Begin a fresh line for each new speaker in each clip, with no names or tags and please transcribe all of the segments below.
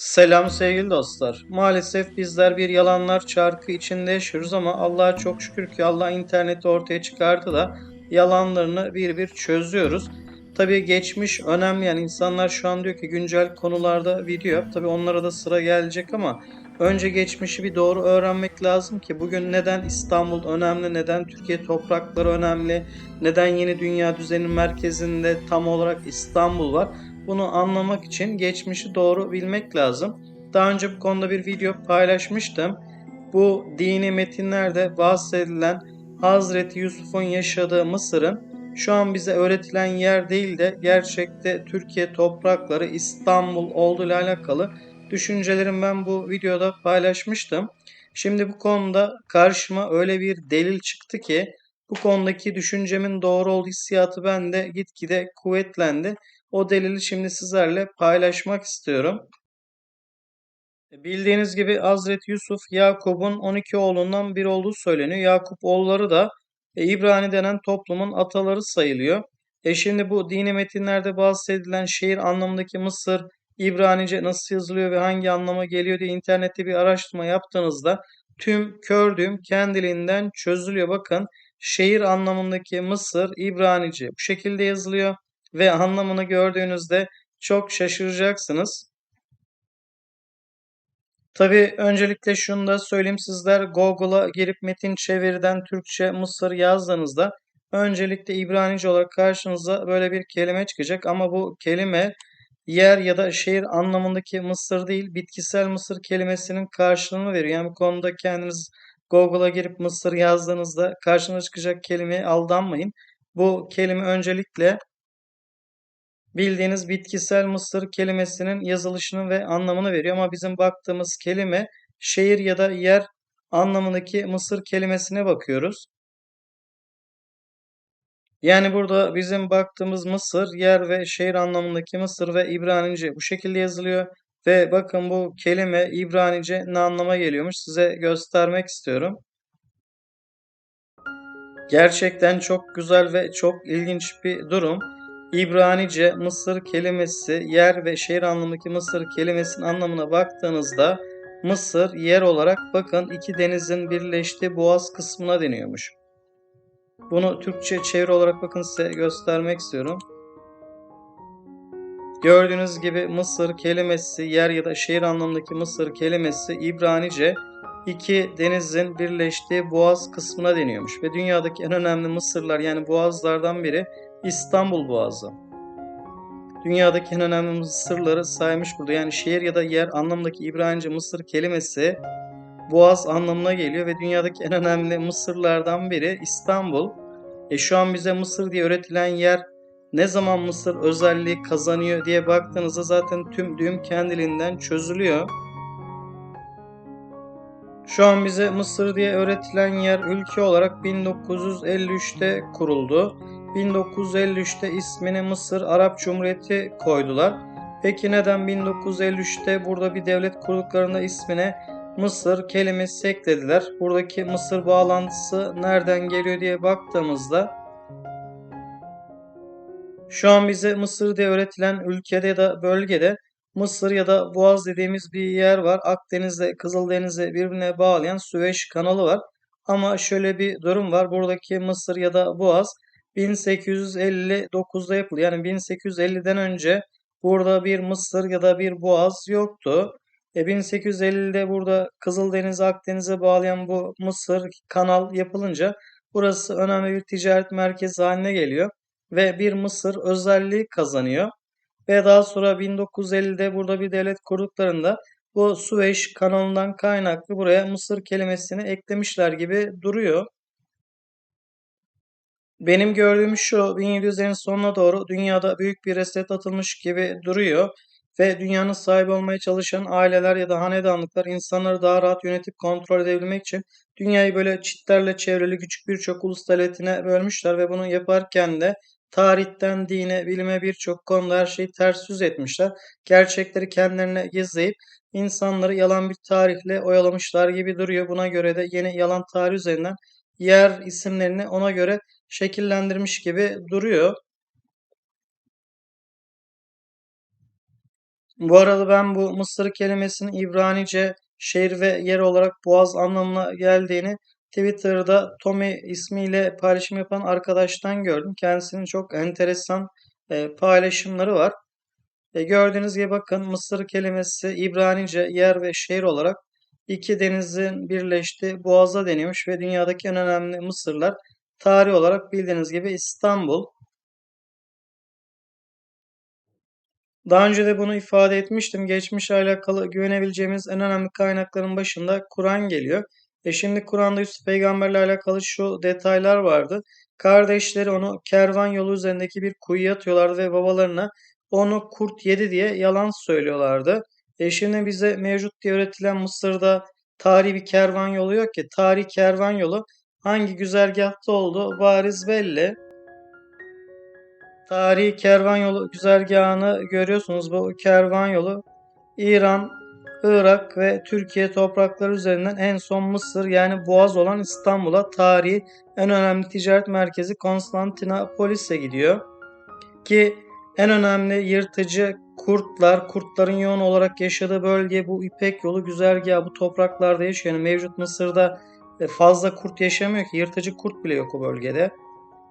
Selam sevgili dostlar. Maalesef bizler bir yalanlar çarkı içinde yaşıyoruz ama Allah'a çok şükür ki Allah interneti ortaya çıkardı da yalanlarını bir bir çözüyoruz. Tabii geçmiş önemli yani insanlar şu an diyor ki güncel konularda video yap. Tabii onlara da sıra gelecek ama önce geçmişi bir doğru öğrenmek lazım ki bugün neden İstanbul önemli, neden Türkiye toprakları önemli, neden yeni dünya düzeninin merkezinde tam olarak İstanbul var. Bunu anlamak için geçmişi doğru bilmek lazım. Daha önce bu konuda bir video paylaşmıştım. Bu dini metinlerde bahsedilen Hazreti Yusuf'un yaşadığı Mısır'ın şu an bize öğretilen yer değil de gerçekte Türkiye toprakları İstanbul olduğuyla alakalı düşüncelerimi ben bu videoda paylaşmıştım. Şimdi bu konuda karşıma öyle bir delil çıktı ki bu konudaki düşüncemin doğru olduğu hissiyatı bende gitgide kuvvetlendi. O delili şimdi sizlerle paylaşmak istiyorum. Bildiğiniz gibi Hazreti Yusuf Yakup'un 12 oğlundan biri olduğu söyleniyor. Yakup oğulları da e, İbrani denen toplumun ataları sayılıyor. E şimdi bu dini metinlerde bahsedilen şehir anlamındaki Mısır İbranice nasıl yazılıyor ve hangi anlama geliyor diye internette bir araştırma yaptığınızda tüm kördüğüm kendiliğinden çözülüyor. Bakın şehir anlamındaki Mısır İbranice bu şekilde yazılıyor ve anlamını gördüğünüzde çok şaşıracaksınız. Tabii öncelikle şunu da söyleyeyim sizler Google'a girip metin çeviriden Türkçe Mısır yazdığınızda öncelikle İbranice olarak karşınıza böyle bir kelime çıkacak ama bu kelime yer ya da şehir anlamındaki Mısır değil bitkisel Mısır kelimesinin karşılığını veriyor. Yani bu konuda kendiniz Google'a girip Mısır yazdığınızda karşınıza çıkacak kelimeye aldanmayın. Bu kelime öncelikle bildiğiniz bitkisel mısır kelimesinin yazılışını ve anlamını veriyor. Ama bizim baktığımız kelime şehir ya da yer anlamındaki mısır kelimesine bakıyoruz. Yani burada bizim baktığımız Mısır, yer ve şehir anlamındaki Mısır ve İbranice bu şekilde yazılıyor. Ve bakın bu kelime İbranice ne anlama geliyormuş size göstermek istiyorum. Gerçekten çok güzel ve çok ilginç bir durum. İbranice Mısır kelimesi yer ve şehir anlamındaki Mısır kelimesinin anlamına baktığınızda Mısır yer olarak bakın iki denizin birleştiği boğaz kısmına deniyormuş. Bunu Türkçe çeviri olarak bakın size göstermek istiyorum. Gördüğünüz gibi Mısır kelimesi yer ya da şehir anlamındaki Mısır kelimesi İbranice iki denizin birleştiği boğaz kısmına deniyormuş. Ve dünyadaki en önemli mısırlar yani boğazlardan biri İstanbul Boğazı. Dünyadaki en önemli mısırları saymış burada. Yani şehir ya da yer anlamındaki İbranice Mısır kelimesi boğaz anlamına geliyor ve dünyadaki en önemli mısırlardan biri İstanbul. E şu an bize Mısır diye öğretilen yer ne zaman Mısır özelliği kazanıyor diye baktığınızda zaten tüm düğüm kendiliğinden çözülüyor. Şu an bize Mısır diye öğretilen yer ülke olarak 1953'te kuruldu. 1953'te ismini Mısır Arap Cumhuriyeti koydular. Peki neden 1953'te burada bir devlet kurduklarında ismine Mısır kelimesi eklediler? Buradaki Mısır bağlantısı nereden geliyor diye baktığımızda şu an bize Mısır diye öğretilen ülkede ya da bölgede Mısır ya da Boğaz dediğimiz bir yer var. Akdeniz'le Kızıldeniz'i birbirine bağlayan Süveyş kanalı var. Ama şöyle bir durum var. Buradaki Mısır ya da Boğaz 1859'da yapıldı. Yani 1850'den önce burada bir Mısır ya da bir Boğaz yoktu. E 1850'de burada Kızıldeniz Akdeniz'e bağlayan bu Mısır kanal yapılınca burası önemli bir ticaret merkezi haline geliyor ve bir Mısır özelliği kazanıyor. Ve daha sonra 1950'de burada bir devlet kurduklarında bu Süveyş kanalından kaynaklı buraya Mısır kelimesini eklemişler gibi duruyor. Benim gördüğüm şu 1700'lerin sonuna doğru dünyada büyük bir reset atılmış gibi duruyor ve dünyanın sahibi olmaya çalışan aileler ya da hanedanlıklar insanları daha rahat yönetip kontrol edebilmek için dünyayı böyle çitlerle çevrili küçük birçok ulus devletine bölmüşler ve bunu yaparken de tarihten dine, bilime birçok konuda her şeyi ters yüz etmişler. Gerçekleri kendilerine gizleyip insanları yalan bir tarihle oyalamışlar gibi duruyor. Buna göre de yeni yalan tarih üzerinden yer isimlerini ona göre şekillendirmiş gibi duruyor. Bu arada ben bu Mısır kelimesinin İbranice şehir ve yer olarak boğaz anlamına geldiğini Twitter'da Tommy ismiyle paylaşım yapan arkadaştan gördüm. Kendisinin çok enteresan e, paylaşımları var. E, gördüğünüz gibi bakın Mısır kelimesi İbranice yer ve şehir olarak iki denizin birleştiği boğaza deniyormuş ve dünyadaki en önemli Mısırlar tarih olarak bildiğiniz gibi İstanbul. Daha önce de bunu ifade etmiştim. Geçmişle alakalı güvenebileceğimiz en önemli kaynakların başında Kur'an geliyor. E şimdi Kur'an'da Yusuf peygamberle alakalı şu detaylar vardı. Kardeşleri onu kervan yolu üzerindeki bir kuyuya atıyorlardı ve babalarına onu kurt yedi diye yalan söylüyorlardı. E şimdi bize mevcut diye öğretilen Mısır'da tarihi bir kervan yolu yok ki. Tarihi kervan yolu hangi güzergahta olduğu bariz belli. Tarihi kervan yolu güzergahını görüyorsunuz. Bu kervan yolu İran, Irak ve Türkiye toprakları üzerinden en son Mısır yani Boğaz olan İstanbul'a tarihi en önemli ticaret merkezi Konstantinopolis'e gidiyor. Ki en önemli yırtıcı kurtlar, kurtların yoğun olarak yaşadığı bölge bu İpek yolu güzergahı bu topraklarda yaşıyor. Yani mevcut Mısır'da e, fazla kurt yaşamıyor ki yırtıcı kurt bile yok o bölgede.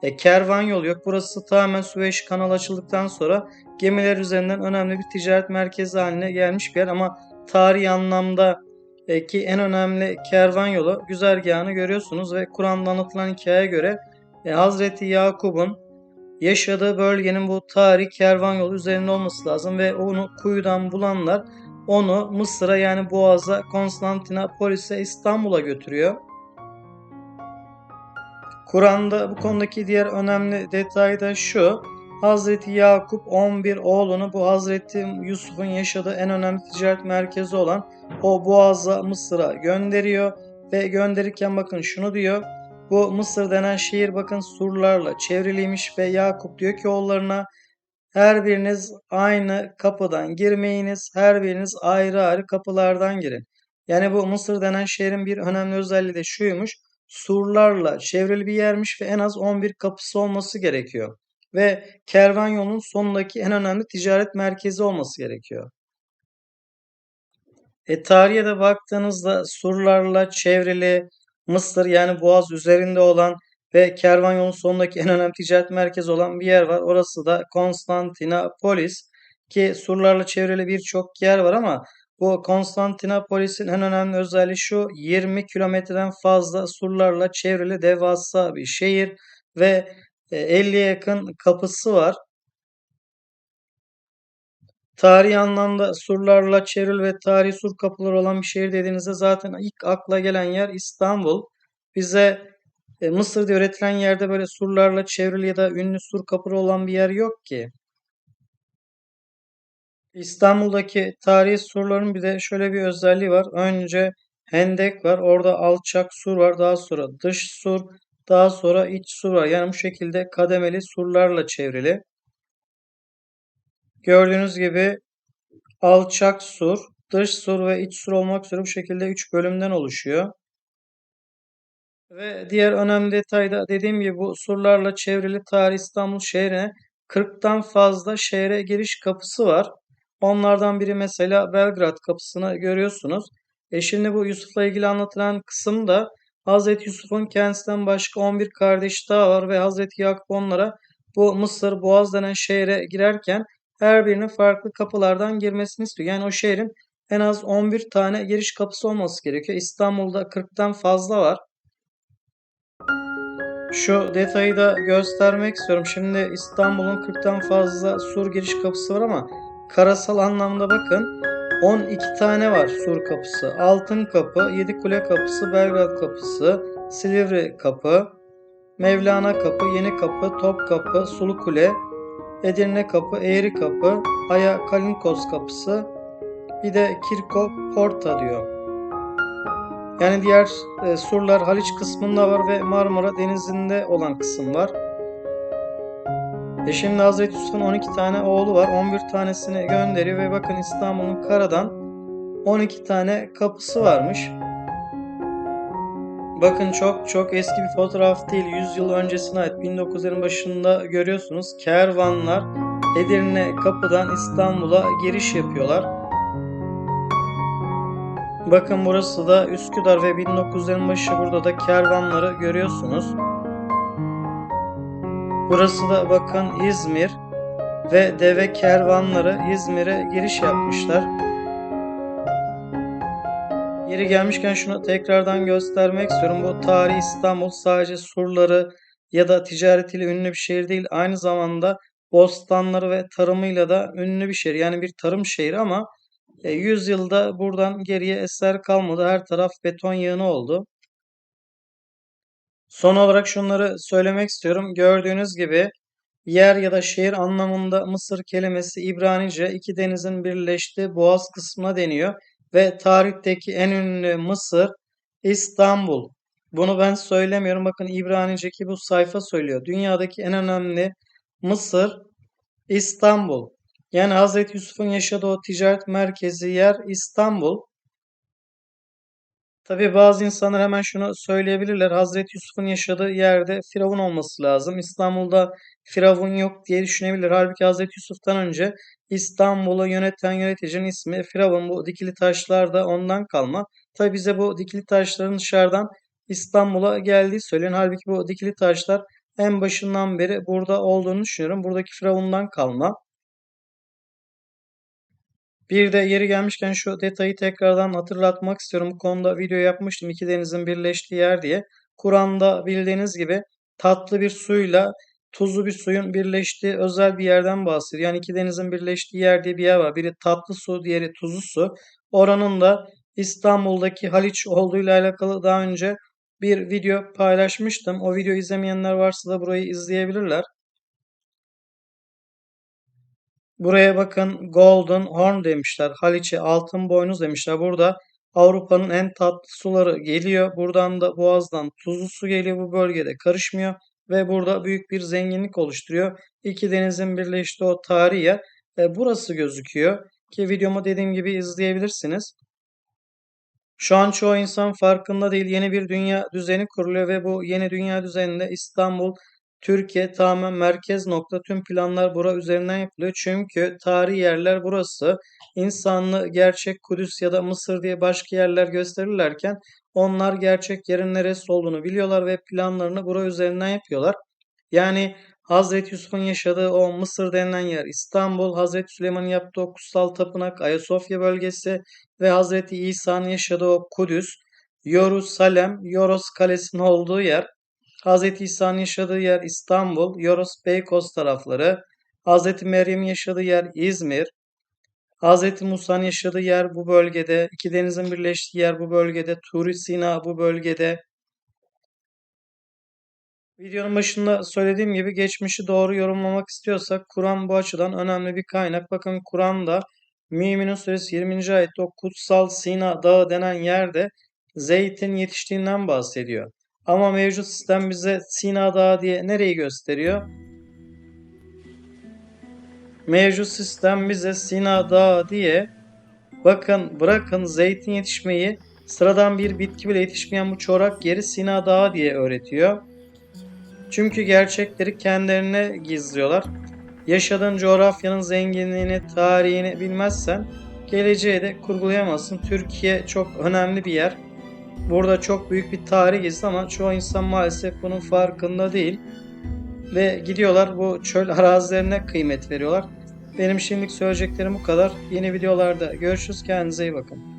E, kervan yolu yok. Burası tamamen Süveyş kanalı açıldıktan sonra gemiler üzerinden önemli bir ticaret merkezi haline gelmiş bir yer ama tarihi anlamda e, ki en önemli kervan yolu güzergahını görüyorsunuz ve Kur'an'da anlatılan hikayeye göre e, Hazreti Yakup'un yaşadığı bölgenin bu tarihi kervan yolu üzerinde olması lazım ve onu kuyudan bulanlar onu Mısır'a yani Boğaz'a, Konstantinopolis'e, İstanbul'a götürüyor. Kur'an'da bu konudaki diğer önemli detay da şu. Hazreti Yakup 11 oğlunu bu Hazreti Yusuf'un yaşadığı en önemli ticaret merkezi olan o Boğaz'a Mısır'a gönderiyor ve gönderirken bakın şunu diyor. Bu Mısır denen şehir bakın surlarla çevriliymiş ve Yakup diyor ki oğullarına her biriniz aynı kapıdan girmeyiniz, her biriniz ayrı ayrı kapılardan girin. Yani bu Mısır denen şehrin bir önemli özelliği de şuymuş surlarla çevrili bir yermiş ve en az 11 kapısı olması gerekiyor. Ve kervan yolunun sonundaki en önemli ticaret merkezi olması gerekiyor. E tarihe de baktığınızda surlarla çevrili Mısır yani Boğaz üzerinde olan ve kervan yolunun sonundaki en önemli ticaret merkezi olan bir yer var. Orası da Konstantinopolis ki surlarla çevrili birçok yer var ama bu Konstantinopolis'in en önemli özelliği şu 20 kilometreden fazla surlarla çevrili devasa bir şehir ve 50'ye yakın kapısı var. Tarihi anlamda surlarla çevrili ve tarihi sur kapıları olan bir şehir dediğinizde zaten ilk akla gelen yer İstanbul. Bize e, Mısır'da öğretilen yerde böyle surlarla çevrili ya da ünlü sur kapıları olan bir yer yok ki. İstanbul'daki tarihi surların bir de şöyle bir özelliği var. Önce hendek var. Orada alçak sur var. Daha sonra dış sur. Daha sonra iç sur var. Yani bu şekilde kademeli surlarla çevrili. Gördüğünüz gibi alçak sur, dış sur ve iç sur olmak üzere bu şekilde 3 bölümden oluşuyor. Ve diğer önemli detay da dediğim gibi bu surlarla çevrili tarih İstanbul şehrine 40'tan fazla şehre giriş kapısı var. Onlardan biri mesela Belgrad kapısını görüyorsunuz. E şimdi bu Yusuf'la ilgili anlatılan kısımda Hazreti Yusuf'un kendisinden başka 11 kardeş daha var ve Hazreti Yakup onlara bu Mısır Boğaz denen şehre girerken her birinin farklı kapılardan girmesini istiyor. Yani o şehrin en az 11 tane giriş kapısı olması gerekiyor. İstanbul'da 40'tan fazla var. Şu detayı da göstermek istiyorum. Şimdi İstanbul'un 40'tan fazla sur giriş kapısı var ama karasal anlamda bakın 12 tane var sur kapısı. Altın kapı, Yedi Kule kapısı, Belgrad kapısı, Silivri kapı, Mevlana kapı, Yeni kapı, Top kapı, Sulu Kule, Edirne kapı, Eğri kapı, Aya Kalinkos kapısı, bir de Kirko Porta diyor. Yani diğer e, surlar Haliç kısmında var ve Marmara Denizi'nde olan kısım var. Şimdi Hazreti Yusuf'un 12 tane oğlu var. 11 tanesini gönderiyor ve bakın İstanbul'un karadan 12 tane kapısı varmış. Bakın çok çok eski bir fotoğraf değil. 100 yıl öncesine ait 1900'lerin başında görüyorsunuz. Kervanlar Edirne kapıdan İstanbul'a giriş yapıyorlar. Bakın burası da Üsküdar ve 1900'lerin başı burada da kervanları görüyorsunuz. Burası da bakın İzmir ve deve kervanları İzmir'e giriş yapmışlar. Yeri gelmişken şunu tekrardan göstermek istiyorum. Bu tarihi İstanbul sadece surları ya da ticaretiyle ünlü bir şehir değil. Aynı zamanda bostanları ve tarımıyla da ünlü bir şehir. Yani bir tarım şehri ama e, 100 yılda buradan geriye eser kalmadı. Her taraf beton yığını oldu. Son olarak şunları söylemek istiyorum. Gördüğünüz gibi yer ya da şehir anlamında Mısır kelimesi İbranice iki denizin birleştiği boğaz kısmına deniyor ve tarihteki en ünlü Mısır İstanbul. Bunu ben söylemiyorum. Bakın İbranice'deki bu sayfa söylüyor. Dünyadaki en önemli Mısır İstanbul. Yani Hazreti Yusuf'un yaşadığı ticaret merkezi yer İstanbul. Tabii bazı insanlar hemen şunu söyleyebilirler. Hazreti Yusuf'un yaşadığı yerde Firavun olması lazım. İstanbul'da Firavun yok diye düşünebilir. Halbuki Hazreti Yusuf'tan önce İstanbul'u yöneten yöneticinin ismi Firavun. Bu dikili taşlar da ondan kalma. Tabii bize bu dikili taşların dışarıdan İstanbul'a geldiği söyleniyor. Halbuki bu dikili taşlar en başından beri burada olduğunu düşünüyorum. Buradaki Firavun'dan kalma. Bir de yeri gelmişken şu detayı tekrardan hatırlatmak istiyorum. Bu konuda video yapmıştım. İki denizin birleştiği yer diye. Kur'an'da bildiğiniz gibi tatlı bir suyla tuzlu bir suyun birleştiği özel bir yerden bahsediyor. Yani iki denizin birleştiği yer diye bir yer var. Biri tatlı su, diğeri tuzlu su. Oranın da İstanbul'daki Haliç olduğuyla alakalı daha önce bir video paylaşmıştım. O videoyu izlemeyenler varsa da burayı izleyebilirler. Buraya bakın Golden Horn demişler. Haliç'e altın boynuz demişler. Burada Avrupa'nın en tatlı suları geliyor. Buradan da Boğaz'dan tuzlu su geliyor bu bölgede karışmıyor. Ve burada büyük bir zenginlik oluşturuyor. İki denizin birleştiği o tarihi yer. E, burası gözüküyor. Ki videomu dediğim gibi izleyebilirsiniz. Şu an çoğu insan farkında değil. Yeni bir dünya düzeni kuruluyor ve bu yeni dünya düzeninde İstanbul Türkiye tamamen merkez nokta tüm planlar bura üzerinden yapılıyor. Çünkü tarihi yerler burası. İnsanlı gerçek Kudüs ya da Mısır diye başka yerler gösterirlerken onlar gerçek yerin neresi olduğunu biliyorlar ve planlarını bura üzerinden yapıyorlar. Yani Hazreti Yusuf'un yaşadığı o Mısır denilen yer İstanbul, Hazreti Süleyman'ın yaptığı o kutsal tapınak Ayasofya bölgesi ve Hazreti İsa'nın yaşadığı o Kudüs, Yorusalem, Yoros Kalesi'nin olduğu yer Hz. İsa'nın yaşadığı yer İstanbul, Yoros Beykoz tarafları, Hz. Meryem'in yaşadığı yer İzmir, Hz. Musa'nın yaşadığı yer bu bölgede, iki denizin birleştiği yer bu bölgede, Turi Sina bu bölgede. Videonun başında söylediğim gibi geçmişi doğru yorumlamak istiyorsak Kur'an bu açıdan önemli bir kaynak. Bakın Kur'an'da Müminun suresi 20. ayette o kutsal Sina dağı denen yerde zeytin yetiştiğinden bahsediyor. Ama mevcut sistem bize Sina Dağı diye nereyi gösteriyor? Mevcut sistem bize Sina Dağı diye bakın bırakın zeytin yetişmeyi sıradan bir bitki bile yetişmeyen bu çorak yeri Sina Dağı diye öğretiyor. Çünkü gerçekleri kendilerine gizliyorlar. Yaşadığın coğrafyanın zenginliğini, tarihini bilmezsen geleceği de kurgulayamazsın. Türkiye çok önemli bir yer. Burada çok büyük bir tarih gizli ama çoğu insan maalesef bunun farkında değil. Ve gidiyorlar bu çöl arazilerine kıymet veriyorlar. Benim şimdilik söyleyeceklerim bu kadar. Yeni videolarda görüşürüz. Kendinize iyi bakın.